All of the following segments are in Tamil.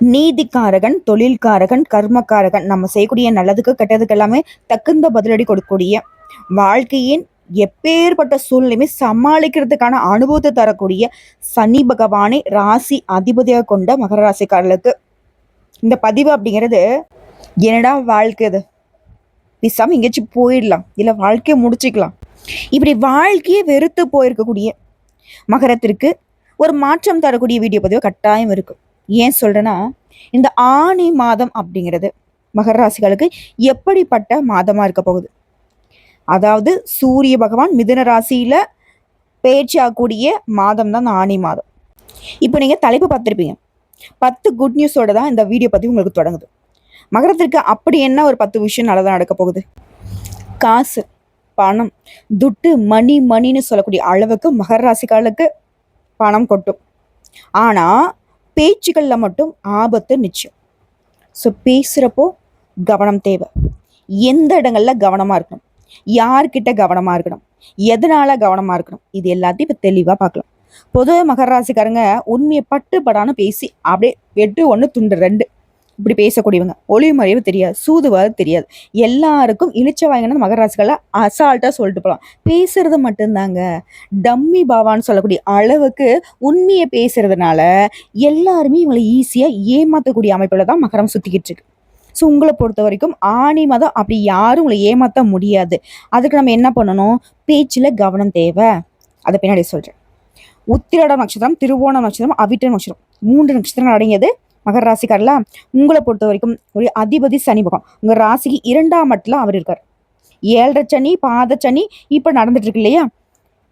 நீதிக்காரகன் தொழில்காரகன் கர்மக்காரகன். நம்ம செய்யக்கூடிய நல்லதுக்கு கெட்டதுக்கு எல்லாமே தகுந்த பதிலடி கொடுக்கக்கூடிய வாழ்க்கையின் எப்பேற்பட்ட சூழ்நிலையுமே சமாளிக்கிறதுக்கான அனுபவத்தை தரக்கூடிய சனி பகவானை ராசி அதிபதியாக கொண்ட மகர ராசிக்காரர்களுக்கு இந்த பதிவு அப்படிங்கிறது என்னடா வாழ்க்கை இது பேசாமல் எங்கேயாச்சும் போயிடலாம். இல்லை வாழ்க்கையை முடிச்சுக்கலாம். இப்படி வாழ்க்கையே வெறுத்து போயிருக்கக்கூடிய மகரத்திற்கு ஒரு மாற்றம் தரக்கூடிய வீடியோ பதிவு கட்டாயம் இருக்கும் ஏன் சொல்கிறேன்னா இந்த ஆணி மாதம் அப்படிங்கிறது மகர ராசிகளுக்கு எப்படிப்பட்ட மாதமாக இருக்க போகுது? அதாவது சூரிய பகவான் மிதுன ராசியில் பேச்சாகக்கூடிய மாதம் தான் ஆணி மாதம். இப்போ நீங்கள் தலைப்பு பார்த்துருப்பீங்க. பத்து குட் நியூஸோட தான் இந்த வீடியோ பற்றி உங்களுக்கு தொடங்குது. மகரத்திற்கு அப்படி என்ன ஒரு பத்து விஷயம் நல்லதாக நடக்க போகுது? காசு பணம் துட்டு மணி மணின்னு சொல்லக்கூடிய அளவுக்கு மகர ராசிக்காரர்களுக்கு பணம் கொட்டும். ஆனால் பேச்சுகளில் மட்டும் ஆபத்து நிச்சயம். ஸோ பேசுகிறப்போ கவனம் தேவை. எந்த இடங்களில் கவனமாக இருக்கணும்? யார்கிட்ட கவனமாக இருக்கணும்? எதனால் கவனமாக இருக்கணும்? இது எல்லாத்தையும் இப்போ தெளிவாக பார்க்கலாம். பொதுவாக மகர ராசிக்காரங்க உண்மையை பட்டுப்படான்னு பேசி அப்படியே வெட்டு ஒன்று துண்டு ரெண்டு. இப்படி பேசக்கூடியவங்க. ஒளிவு மறைவு தெரியாது சூதுவாது தெரியாது. எல்லாருக்கும் இழிச்ச வாங்கினது அந்த அசால்ட்டாக சொல்லிட்டு போகலாம் பேசுறது மட்டும்தாங்க. டம்மி பாவான்னு சொல்லக்கூடிய அளவுக்கு உண்மையை பேசுறதுனால எல்லாருமே இவங்களை ஈஸியாக ஏமாற்றக்கூடிய அமைப்பில் தான் மகரம் சுற்றிக்கிட்டு இருக்கு. ஸோ உங்களை பொறுத்த வரைக்கும் ஆணி மதம் அப்படி யாரும் உங்களை ஏமாற்ற முடியாது. அதுக்கு நம்ம என்ன பண்ணணும்? பேச்சில் கவனம் தேவை. அதை பின்னாடி சொல்கிறேன் உத்திரட நட்சத்திரம் திருவோணம் நட்சத்திரம் அவிட்ட நட்சத்திரம். மூன்று நட்சத்திரம் அடங்கியது மகர ராசிக்காரில் உங்களை பொறுத்த வரைக்கும் ஒரு அதிபதி சனி பகம் உங்கள் ராசிக்கு இரண்டாம் மட்டில் அவர் இருக்கார். ஏழரை சனி பாத சனி இப்போ நடந்துட்டு இருக்கு இல்லையா?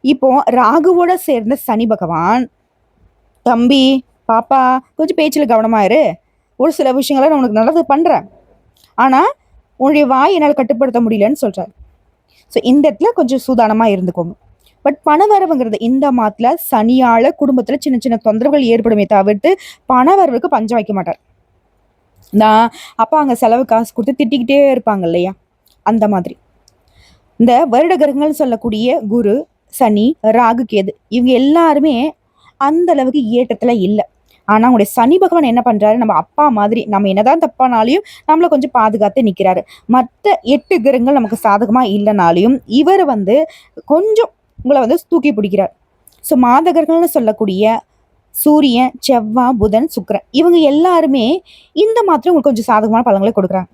இப்போ ராகுவோட சேர்ந்த சனி பகவான் தம்பி பாப்பா கொஞ்சம் பேச்சில் கவனமாயிரு ஒரு சில விஷயங்களை நான் உனக்கு நல்லது பண்ணுறேன் ஆனால் உன்னுடைய வாய் என்னால் கட்டுப்படுத்த முடியலன்னு சொல்கிறார் ஸோ இந்த இடத்துல கொஞ்சம் சூதானமாக இருந்துக்கோங்க. பட் பணவரவுங்கிறது இந்த மாதத்தில் சனியால் குடும்பத்தில் சின்ன சின்ன தொந்தரவுகள் ஏற்படுமே தவிர்த்து பணவரவுக்கு பஞ்சம் வைக்க மாட்டார். நான் அப்பா அங்கே செலவு காசு கொடுத்து திட்டிக்கிட்டே இருப்பாங்க இல்லையா? அந்த மாதிரி. இந்த வருட கிரகங்கள் சொல்லக்கூடிய குரு சனி ராகு கேது இவங்க எல்லாருமே அந்த அளவுக்கு ஏற்றத்தில் இல்லை. ஆனால் உங்களுடைய சனி பகவான் என்ன பண்ணுறாரு நம்ம அப்பா மாதிரி நம்ம என்னதான் தப்பானாலையும் நம்மளை கொஞ்சம் பாதுகாத்து நிற்கிறாரு மற்ற எட்டு கிரகங்கள் நமக்கு சாதகமாக இல்லைனாலையும் இவர் வந்து கொஞ்சம் உங்களை வந்து தூக்கி பிடிக்கிறார். ஸோ மாதகர்கள்னு சொல்லக்கூடிய சூரியன் செவ்வாய் புதன் சுக்கரன் இவங்க எல்லாருமே இந்த மாத்திரம் உங்களுக்கு கொஞ்சம் சாதகமான பலன்களை கொடுக்குறாங்க.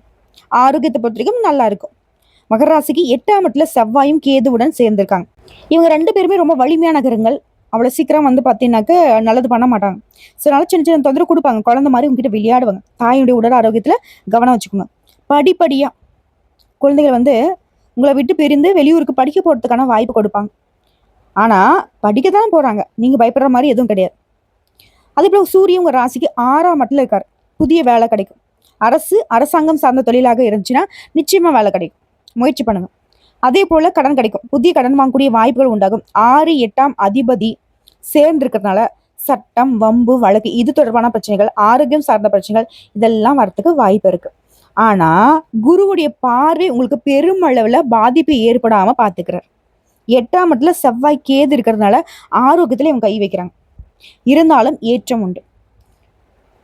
ஆரோக்கியத்தை பொறுத்த வரைக்கும் நல்லா இருக்கும். மகர ராசிக்கு எட்டாம் இடத்துல செவ்வாயும் கேதுவுடன் சேர்ந்திருக்காங்க. இவங்க ரெண்டு பேருமே ரொம்ப வலிமையான கிரகங்கள் அவ்வளோ சீக்கிரம் வந்து பார்த்தீங்கன்னாக்க நல்லது பண்ண மாட்டாங்க. ஸோ அதனால சின்ன சின்ன தொந்தரவு கொடுப்பாங்க. குழந்தை மாதிரி உங்ககிட்ட விளையாடுவாங்க. தாயுடைய உடல் ஆரோக்கியத்தில் கவனம் வச்சுக்கோங்க. படிப்படியாக குழந்தைகள் வந்து உங்களை விட்டு பிரிந்து வெளியூருக்கு படிக்க போகிறதுக்கான வாய்ப்பு கொடுப்பாங்க. ஆனால் படிக்க தான் போகிறாங்க நீங்கள் பயப்படுற மாதிரி எதுவும் கிடையாது. அதே போல் சூரியன் உங்கள் ராசிக்கு ஆறாம் மட்டில் இருக்கார். புதிய வேலை கிடைக்கும். அரசு அரசாங்கம் சார்ந்த தொழிலாக இருந்துச்சுன்னா நிச்சயமாக வேலை கிடைக்கும். முயற்சி பண்ணுங்க. அதே போல் கடன் கிடைக்கும். புதிய கடன் வாங்கக்கூடிய வாய்ப்புகள் உண்டாகும். ஆறு எட்டாம் அதிபதி சேர்ந்துருக்கிறதுனால சட்டம் வம்பு வழக்கு இது தொடர்பான பிரச்சனைகள் ஆரோக்கியம் சார்ந்த பிரச்சனைகள் இதெல்லாம் வரத்துக்கு வாய்ப்பு இருக்குது ஆனால் குருவுடைய பார்வை உங்களுக்கு பெருமளவில் பாதிப்பு ஏற்படாமல் பார்த்துக்கிறார் எட்டாம் இடத்துல செவ்வாய் கேது இருக்கிறதுனால ஆரோக்கியத்தில் இவங்க கை வைக்கிறாங்க. இருந்தாலும் ஏற்றம் உண்டு.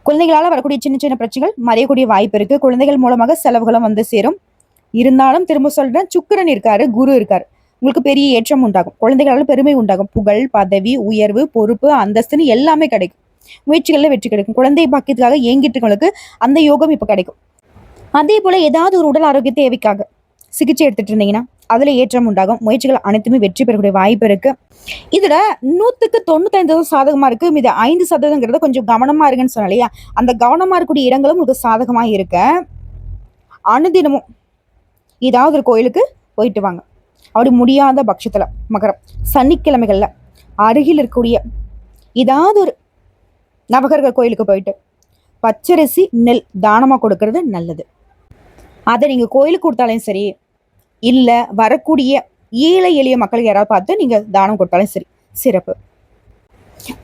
குழந்தைகளால் வரக்கூடிய சின்ன சின்ன பிரச்சனைகள் மறையக்கூடிய வாய்ப்பு இருக்கு. குழந்தைகள் மூலமாக செலவுகளும் வந்து சேரும். இருந்தாலும் திரும்ப சொல்றேன் சுக்கரன் இருக்காரு குரு இருக்காரு. உங்களுக்கு பெரிய ஏற்றம் உண்டாகும். குழந்தைகளால் பெருமை உண்டாகும். புகழ் பதவி உயர்வு பொறுப்பு அந்தஸ்துன்னு எல்லாமே கிடைக்கும். முயற்சிகளில் வெற்றி கிடைக்கும். குழந்தை பாக்கியத்துக்காக ஏங்கிட்டு இருக்கவங்களுக்கு அந்த யோகம் இப்போ கிடைக்கும். அதே போல ஏதாவது ஒரு உடல் ஆரோக்கிய தேவைக்காக சிகிச்சை எடுத்துட்டு இருந்தீங்கன்னா அதில் ஏற்றம் உண்டாகும். முயற்சிகள் அனைத்துமே வெற்றி பெறக்கூடிய வாய்ப்பு இருக்கு. இதில் நூற்றுக்கு தொண்ணூத்தைந்து சாதகமாக இருக்கு. இது ஐந்து சதவீதங்கிறது கொஞ்சம் கவனமாக இருக்குன்னு சொன்னேன் இல்லையா? அந்த கவனமாக இருக்கக்கூடிய இடங்களும் உங்களுக்கு சாதகமாக இருக்க. அனுதினமும் ஏதாவது ஒரு கோயிலுக்கு போயிட்டு வாங்க. அப்படி முடியாத பட்சத்தில் மகரம் சனிக்கிழமைகளில் அருகில் இருக்கக்கூடிய ஏதாவது ஒரு நவகர்கள் கோயிலுக்கு போயிட்டு பச்சரிசி நெல் தானமாக கொடுக்கறது நல்லது. அதை நீங்கள் கோயிலுக்கு கொடுத்தாலும் சரி இல்லை வரக்கூடிய ஏழை எளிய மக்கள் யாராவது பார்த்து நீங்கள் தானம் கொடுத்தாலும் சரி சிறப்பு.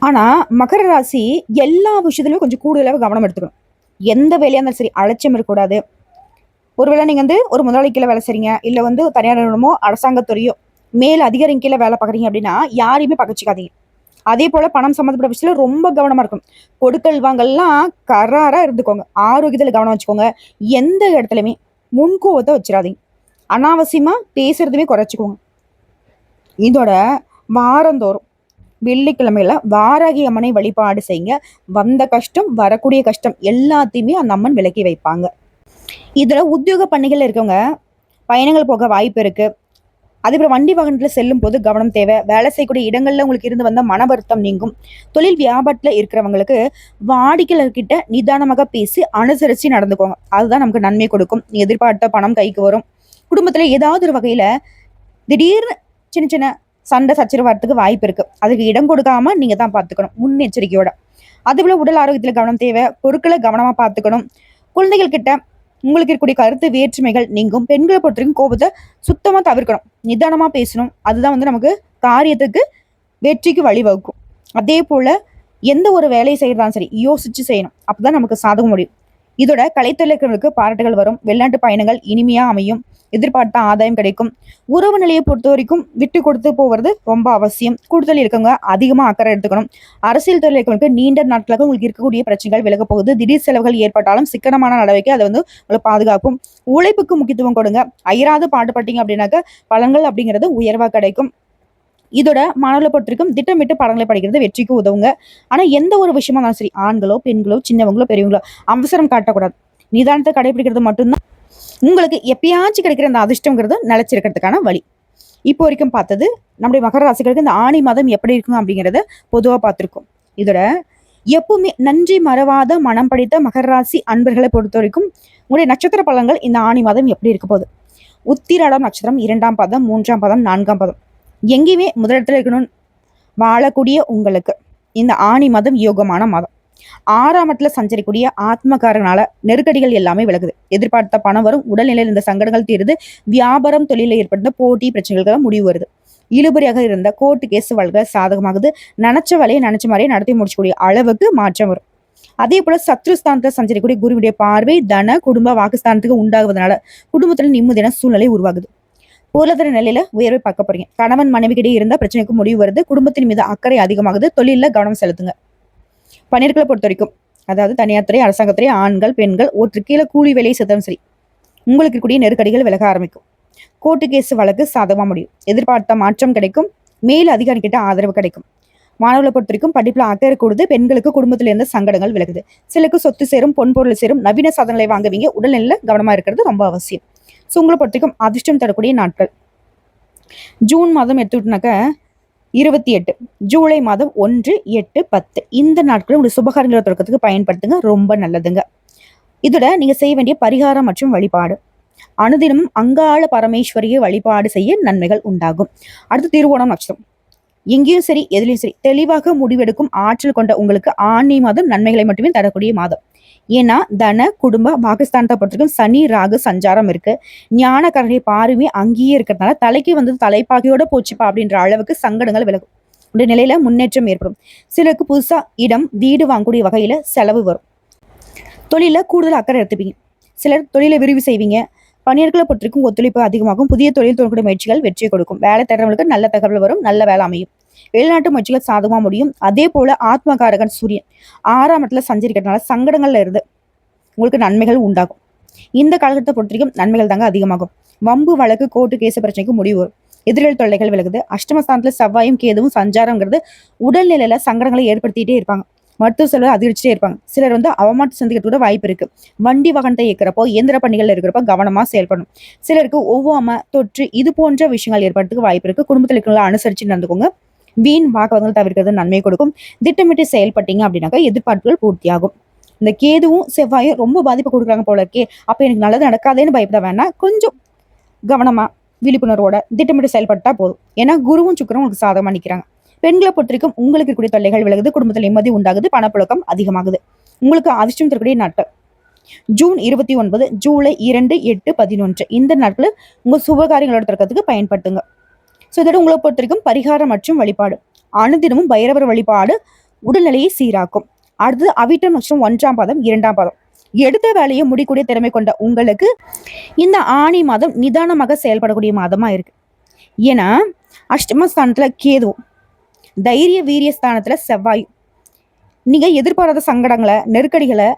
ஆனால் மகர ராசி எல்லா விஷயத்துலையும் கொஞ்சம் கூடுதலாக கவனம் எடுத்துக்கணும். எந்த வேலையாக இருந்தாலும் சரி அலட்சியம் இருக்கக்கூடாது. ஒருவேளை நீங்கள் வந்து ஒரு முதலாளிக்கில் வேலை செய்றீங்க இல்லை வந்து தனியார் நிறுவனமோ அரசாங்கத்துறையோ மேல் அதிகாரி கீழே வேலை பார்க்குறீங்க அப்படின்னா யாரையுமே பகச்சிக்காதீங்க. அதே போல் பணம் சம்மந்தப்பட்ட விஷயத்தில் ரொம்ப கவனமாக இருக்கும் கொடுக்கல் வாங்கல்லாம் கராராக இருந்துக்கோங்க. ஆரோக்கியத்தில் கவனம் வச்சுக்கோங்க. எந்த இடத்துலையுமே முன்கோவத்தை வச்சிடாதீங்க அனாவசியமாக பேசுறதுமே குறைச்சிக்கோங்க. இதோட வாரந்தோறும் வெள்ளிக்கிழமையில வாராகி அம்மனை வழிபாடு செய்யுங்க. வந்த கஷ்டம் வரக்கூடிய கஷ்டம் எல்லாத்தையுமே அந்த அம்மன் விலக்கி வைப்பாங்க. இதில் உத்தியோக பணிகள் இருக்கவங்க பயணங்கள் போக வாய்ப்பு இருக்குது அதுக்கப்புறம் வண்டி வாகனத்தில் செல்லும் போது கவனம் தேவை. வேலை செய்யக்கூடிய இடங்களில் உங்களுக்கு இருந்து வந்த மன வருத்தம் நீங்கும். தொழில் வியாபாரத்தில் இருக்கிறவங்களுக்கு வாடிக்கையாளர்கிட்ட நிதானமாக பேசி அனுசரித்து நடந்துக்கோங்க. அதுதான் நமக்கு நன்மை கொடுக்கும். எதிர்பார்த்த பணம் கைக்கு வரும். குடும்பத்தில் ஏதாவது ஒரு வகையில் திடீர்னு சின்ன சின்ன சண்டை சச்சரவு வரத்துக்கு வாய்ப்பு இருக்குது அதுக்கு இடம் கொடுக்காம நீங்கள் தான் பார்த்துக்கணும் முன்னெச்சரிக்கையோட. அதுபோல உடல் ஆரோக்கியத்தில் கவனம் தேவை. பொருட்களை கவனமாக பார்த்துக்கணும் குழந்தைகள் கிட்ட உங்களுக்கு இருக்கக்கூடிய கருத்து வேற்றுமைகள் நீங்கும். பெண்களை பொறுத்த வரைக்கும் கோபத்தை சுத்தமாக தவிர்க்கணும். நிதானமாக பேசணும். அதுதான் வந்து நமக்கு காரியத்துக்கு வெற்றிக்கு வழிவகுக்கும். அதே போல் எந்த ஒரு வேலையை செய்கிறதாலும் சரி யோசிச்சு செய்யணும். அப்போ தான் நமக்கு சாதகம் முடியும். இதோட கலைத்தொழில்களுக்கு பாராட்டுகள் வரும். வெளிநாட்டு பயணங்கள் இனிமையா அமையும். எதிர்பார்த்த ஆதாயம் கிடைக்கும். உறவு நிலையை பொறுத்த வரைக்கும் விட்டு கொடுத்து போவது ரொம்ப அவசியம். கூடுதல் இருக்கவங்க அதிகமா அக்கறை எடுத்துக்கணும். அரசியல் துறையில் நீண்ட நாட்களாக உங்களுக்கு இருக்கக்கூடிய பிரச்சனைகள் விலக போகுது. திடீர் செலவுகள் ஏற்பட்டாலும் சிக்கனமான நடவடிக்கை அதை வந்து உங்களை பாதுகாக்கும். உழைப்புக்கு முக்கியத்துவம் கொடுங்க. அயராது பாடுபட்டீங்க அப்படின்னாக்க பலன்கள் அப்படிங்கிறது உயர்வா கிடைக்கும். இதோட மாணவர்களை பொறுத்திருக்கும் திட்டமிட்டு பாடங்களை படிக்கிறது வெற்றிக்கு உதவுங்க. ஆனா எந்த ஒரு விஷயமா இருந்தாலும் சரி ஆண்களோ பெண்களோ சின்னவங்களோ பெரியவங்களோ அவசரம் காட்டக்கூடாது. நிதானத்தை கடைபிடிக்கிறது மட்டும்தான் உங்களுக்கு எப்பயாச்சும் கிடைக்கிற அந்த அதிர்ஷ்டங்கிறது நிலச்சிருக்கிறதுக்கான வழி. இப்போ வரைக்கும் பார்த்தது நம்முடைய மகர ராசிகளுக்கு இந்த ஆணி மாதம் எப்படி இருக்கும் அப்படிங்கிறத பொதுவாக பார்த்துருக்கோம். இதோட எப்பவுமே நன்றி மறவாத மனம் படித்த மகர ராசி அன்பர்களை பொறுத்த வரைக்கும் உங்களுடைய நட்சத்திர பலன்கள் இந்த ஆணி மாதம் எப்படி இருக்க போகுது? உத்திராடம் நட்சத்திரம் இரண்டாம் பதம் மூன்றாம் பதம் நான்காம் பதம். எங்கேயுமே முதலிடத்துல இருக்கணும் வாழக்கூடிய உங்களுக்கு இந்த ஆணி மாதம் யோகமான மாதம். ஆறாம் இடத்துல சஞ்சரிக்கூடிய ஆத்மகாரனால நெருக்கடிகள் எல்லாமே விலகுது. எதிர்பார்த்த பணம் வரும் உடல்நிலையில் இருந்த சங்கடங்கள் தீருது வியாபாரம் தொழிலில் ஏற்பட்ட போட்டி பிரச்சனைகளுக்கு முடிவு வருது. இழுபறியாக இருந்த கோர்ட்டு கேஸ் வழக்குகள் சாதகமாகுது. நினைச்ச வேலையை நினைச்ச மாதிரியே நடத்தி முடிச்சக்கூடிய அளவுக்கு மாற்றம் வரும். அதே போல சத்ருஸ்தானத்துல சஞ்சரிக்கூடிய குருவுடைய பார்வை தன குடும்ப வாக்குஸ்தானத்துக்கு உண்டாகுவதனால குடும்பத்துல நிம்மதியான சூழ்நிலை உருவாகுது. பொருளாதார நிலையில உயர்வை பார்க்க போறீங்க. கணவன் மனைவிக்கிடையே இருந்த பிரச்சனைக்கு முடிவு வருது. குடும்பத்தின் மீது அக்கறை அதிகமாகுது. தொழில கவனம் செலுத்துங்க. பணியாளர்களை பொறுத்த வரைக்கும் அதாவது தனியார் துறை அரசாங்கத்துறை ஆண்கள் பெண்கள் ஒற்று கீழே கூலி வேலையை செலுத்தவும் சரி உங்களுக்கு இருக்கக்கூடிய நெருக்கடிகள் விலக ஆரம்பிக்கும். கோர்ட்டு கேஸ் வழக்கு சாதகமாக முடியும். எதிர்பார்த்த மாற்றம் கிடைக்கும். மேல் அதிகாரிகிட்ட ஆதரவு கிடைக்கும். மாணவர்களை பொறுத்த வரைக்கும் படிப்புல அக்கறை கூடுது. பெண்களுக்கு குடும்பத்தில் இருந்த சங்கடங்கள் விலகுது. சிலருக்கு சொத்து சேரும் பொன்பொருள் சேரும். நவீன சாதனங்களை வாங்குவீங்க. உடல்நிலையில கவனமா இருக்கிறது ரொம்ப அவசியம். ஸோ உங்களை பொறுத்திருக்கும் அதிர்ஷ்டம் தரக்கூடிய நாட்கள். ஜூன் மாதம் எடுத்துக்கிட்டோம்னாக்க இருபத்தி எட்டு. ஜூலை மாதம் ஒன்று எட்டு பத்து. இந்த நாட்களும் உங்களுடைய சுபகாரங்களை தொடக்கத்துக்கு பயன்படுத்துங்க. ரொம்ப நல்லதுங்க. இதோட நீங்க செய்ய வேண்டிய பரிகாரம் மற்றும் வழிபாடு. அனுதினமும் அங்காள பரமேஸ்வரியை வழிபாடு செய்ய நன்மைகள் உண்டாகும். அடுத்து திருவோணம் நட்சத்திரம். எங்கேயும் சரி எதுலையும் சரி தெளிவாக முடிவெடுக்கும் ஆற்றல் கொண்ட உங்களுக்கு ஆணி மாதம் நன்மைகளை மட்டுமே தரக்கூடிய மாதம். ஏன்னா தன குடும்ப பாகிஸ்தானத்தை பொறுத்தவரைக்கும் சனி ராகு சஞ்சாரம் இருக்கு. ஞான பார்வையும் அங்கேயே இருக்கிறதுனால தலைக்கு வந்து தலைப்பாகையோட போச்சுப்பா அப்படின்ற அளவுக்கு சங்கடங்கள் விலகும். உடைய நிலையில முன்னேற்றம் ஏற்படும். சிலருக்கு புதுசா இடம் வீடு வாங்கக்கூடிய வகையில செலவு வரும். தொழில கூடுதல் அக்கறை எடுத்துப்பீங்க. சிலர் தொழிலை விரிவு செய்வீங்க. பணியாளர்களை பொறுத்திருக்கும் ஒத்துழைப்பு அதிகமாகும். புதிய தொழில் தொடர்புடைய முயற்சிகள் வெற்றியை கொடுக்கும். வேலை தேடுறவங்களுக்கு நல்ல தகவல் வரும். நல்ல வேலை அமையும். வெளிநாட்டு முயற்சிகள் சாதகமா முடியும். அதே போல ஆத்மகாரகன் சூரியன் ஆறாம் இடத்துல சஞ்சரிக்கிறதுனால சங்கடங்கள்ல இருந்து உங்களுக்கு நன்மைகள் உண்டாகும். இந்த காலகட்டத்தை பொறுத்த வரைக்கும் நன்மைகள் தாங்க அதிகமாகும். வம்பு வழக்கு கோர்ட்டு கேச பிரச்சனைக்கு முடிவு வரும். எதிரிகள் தொல்லைகள் விலகுது. அஷ்டமஸ்தானத்துல செவ்வாயும் கேதுவும் சஞ்சாரங்கிறது உடல்நிலையில சங்கடங்களை ஏற்படுத்திட்டே இருப்பாங்க. மருத்துவ செலவு அதிகரிச்சுட்டே இருப்பாங்க. சிலர் வந்து அவமாட்டு சந்திக்கிறது கூட வாய்ப்பு இருக்கு. வண்டி வாகனத்தை இயக்கிறப்போ இயந்திர பணிகள் இருக்கிறப்போ கவனமா செயல்படணும். சிலருக்கு ஒவ்வாம தொற்று இது போன்ற விஷயங்கள் ஏற்படுறதுக்கு வாய்ப்பு இருக்கு. குடும்பத்தில் இருக்கிறவங்களை அனுசரிச்சு நடந்துக்கோங்க. வீண் வாக்குவாதங்கள் தவிர்க்கிறது நன்மை கொடுக்கும். திட்டமிட்டு செயல்பட்டீங்க அப்படின்னாக்கா எதிர்பார்ப்புகள் பூர்த்தியாகும். இந்த கேதுவும் செவ்வாயும் ரொம்ப பாதிப்பு கொடுக்குறாங்க போல இருக்கே. அப்ப எனக்கு நல்லது நடக்காதேன்னு பயப்பட வேணாம் கொஞ்சம் கவனமா விழிப்புணர்வோட திட்டமிட்டு செயல்பட்டா போதும். ஏன்னா குருவும் சுக்கரம் உங்களுக்கு சாதகமா நிற்கிறாங்க பெண்களை பொறுத்தவரைக்கும் உங்களுக்கு இருக்கக்கூடிய தொல்லைகள் விலகுது. குடும்பத்தில் நிம்மதி உண்டாகுது. பணப்புழக்கம் அதிகமாகுது. உங்களுக்கு அதிர்ஷ்டம் தரக்கூடிய நாட்கள். ஜூன் இருபத்தி ஒன்பது ஜூலை இரண்டு எட்டு பதினொன்று. இந்த நாட்கள் உங்க சுபகாரியங்களோட தொடக்கத்துக்கு பயன்படுத்துங்க. ஸோ இதோட உங்களை பொறுத்த வரைக்கும் பரிகாரம் மற்றும் வழிபாடு. அனுதினமும் பைரவர் வழிபாடு உடல்நிலையை சீராக்கும். அடுத்தது அவிட்டம் மற்றும் ஒன்றாம் பாதம் இரண்டாம் பாதம். எடுத்த வேலையை முடிக்கூடிய திறமை கொண்ட உங்களுக்கு இந்த ஆணி மாதம் நிதானமாக செயல்படக்கூடிய மாதமா இருக்கு. ஏன்னா அஷ்டமஸ்தானத்துல கேதுவும் தைரிய வீரிய ஸ்தானத்துல செவ்வாய். நீங்க எதிர்பாராத சங்கடங்களை நெருக்கடிகளை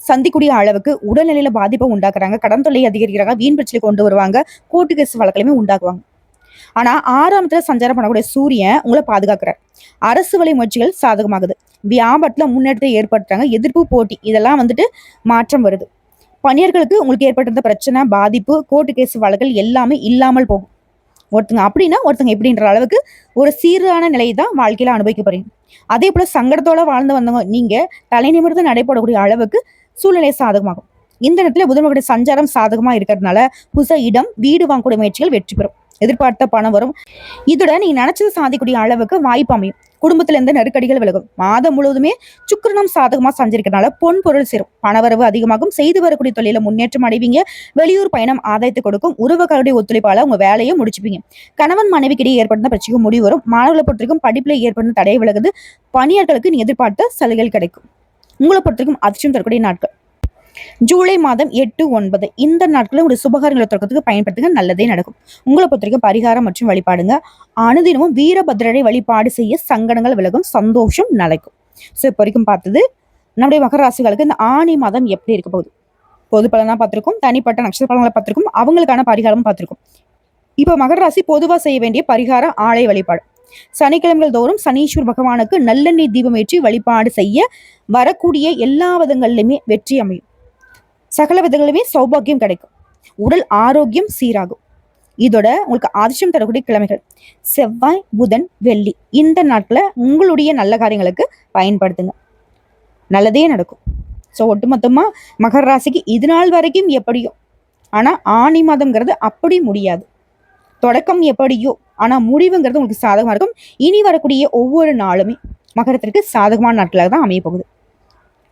சந்திக்கூடிய அளவுக்கு உடல்நிலையில பாதிப்பை உண்டாக்குறாங்க. கடன் தொல்லையை அதிகரிக்கிறாங்க. வீண் பிரச்சனை கொண்டு வருவாங்க. கோர்ட்டு கேஸ் வழக்கிலுமே உண்டாக்குவாங்க. ஆனால் ஆறாமத்துல சஞ்சாரம் பண்ணக்கூடிய சூரியன் உங்களை பாதுகாக்கிறார். அரசு வழி முயற்சிகள் சாதகமாகுது. வியாபாரத்தில் முன்னேற்றத்தை ஏற்படுத்துறாங்க. எதிர்ப்பு போட்டி இதெல்லாம் வந்துட்டு மாற்றம் வருது. பணியர்களுக்கு உங்களுக்கு ஏற்பட்டிருந்த பிரச்சனை பாதிப்பு கோர்ட்டு கேஸ் வழக்குகள் எல்லாமே இல்லாமல் போகும். ஒருத்தங்க அப்படின்னா ஒருத்தங்க எப்படின்ற அளவுக்கு ஒரு சீரான நிலையை தான் வாழ்க்கையில் அனுபவிக்க போறீங்க அதே போல் சங்கடத்தோட வாழ்ந்து வந்தவங்க நீங்கள் தலைநிமிர்ந்து நடைபெறக்கூடிய அளவுக்கு சூழ்நிலை சாதகமாகும். இந்த நேரத்தில் புதன்மகளுடைய சஞ்சாரம் சாதகமாக இருக்கிறதுனால புதுசாக இடம் வீடு வாங்கக்கூடிய முயற்சிகள் வெற்றி பெறும். எதிர்பார்த்த பணம் வரும். இதோட நீ நினைச்சது சாதிக்கக்கூடிய அளவுக்கு வாய்ப்பு அமையும். குடும்பத்துல இருந்து நெருக்கடிகள் விலகும். மாதம் முழுவதுமே சுக்கிரணம் சாதகமா சஞ்சரிக்கிறதுனால பொன் பொருள் சேரும். பணவரவு அதிகமாகும். செய்து வரக்கூடிய தொழில முன்னேற்றம் அடைவீங்க. வெளியூர் பயணம் ஆதாயத்தை கொடுக்கும். உறவுகளுடைய ஒத்துழைப்பால உங்க வேலையை முடிச்சுப்பீங்க. கணவன் மனைவிக்கிடையே ஏற்படுத்த பிரச்சனைக்கு முடிவு வரும். மாணவர்களை பொறுத்திருக்கும் படிப்புல ஏற்படுத்த தடை விலகுது. பணியாளர்களுக்கு நீ எதிர்பார்த்த சலுகைகள் கிடைக்கும். உங்களை பொறுத்திருக்கும் அதிர்ஷ்டம் தரக்கூடிய நாட்கள். ஜூலை மாதம் எட்டு ஒன்பது. இந்த நாட்களில் ஒரு சுபகாரங்களை தொடக்கத்துக்கு பயன்படுத்துங்க. நல்லதே நடக்கும். உங்களை பொறுத்த வரைக்கும் பரிகாரம் மற்றும் வழிபாடுங்க. அனுதினமும் வீரபத்ரரை வழிபாடு செய்ய சங்கடங்கள் விலகும் சந்தோஷம் நிலைக்கும். ஸோ இப்போ வரைக்கும் பார்த்தது நம்முடைய மகர ராசிகளுக்கு இந்த ஆணி மாதம் எப்படி இருக்க போகுது? பொது பலனாக பார்த்துருக்கோம். தனிப்பட்ட நட்சத்திர பலன்களை பார்த்துருக்கோம். அவங்களுக்கான பரிகாரமும் பார்த்துருக்கோம். இப்போ மகர ராசி பொதுவாக செய்ய வேண்டிய பரிகாரம் ஆலை வழிபாடு. சனிக்கிழமைகள் தோறும் சனீஸ்வர் பகவானுக்கு நல்லெண்ணெய் தீபம் ஏற்றி வழிபாடு செய்ய வரக்கூடிய எல்லா விதங்கள்லையுமே வெற்றி அமையும். சகல விதங்களுமே சௌபாகியம் கிடைக்கும். உடல் ஆரோக்கியம் சீராகும். இதோட உங்களுக்கு அதிர்ஷ்டம் தரக்கூடிய கிழமைகள். செவ்வாய் புதன் வெள்ளி இந்த நாட்களை உங்களுடைய நல்ல காரியங்களுக்கு பயன்படுத்துங்க. நல்லதே நடக்கும். ஸோ ஒட்டுமொத்தமாக மகர ராசிக்கு இது நாள் வரைக்கும் எப்படியோ. ஆனால் ஆணி மாதம்ங்கிறது அப்படி முடியாது. தொடக்கம் எப்படியோ. ஆனால் முடிவுங்கிறது உங்களுக்கு சாதகமாக இருக்கும். இனி வரக்கூடிய ஒவ்வொரு நாளுமே மகரத்திற்கு சாதகமான நாட்களாக தான் அமைய போகுது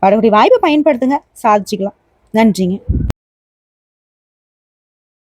வரக்கூடிய வாய்ப்பை பயன்படுத்துங்க. சாதிச்சுக்கலாம். நன்றிங்க.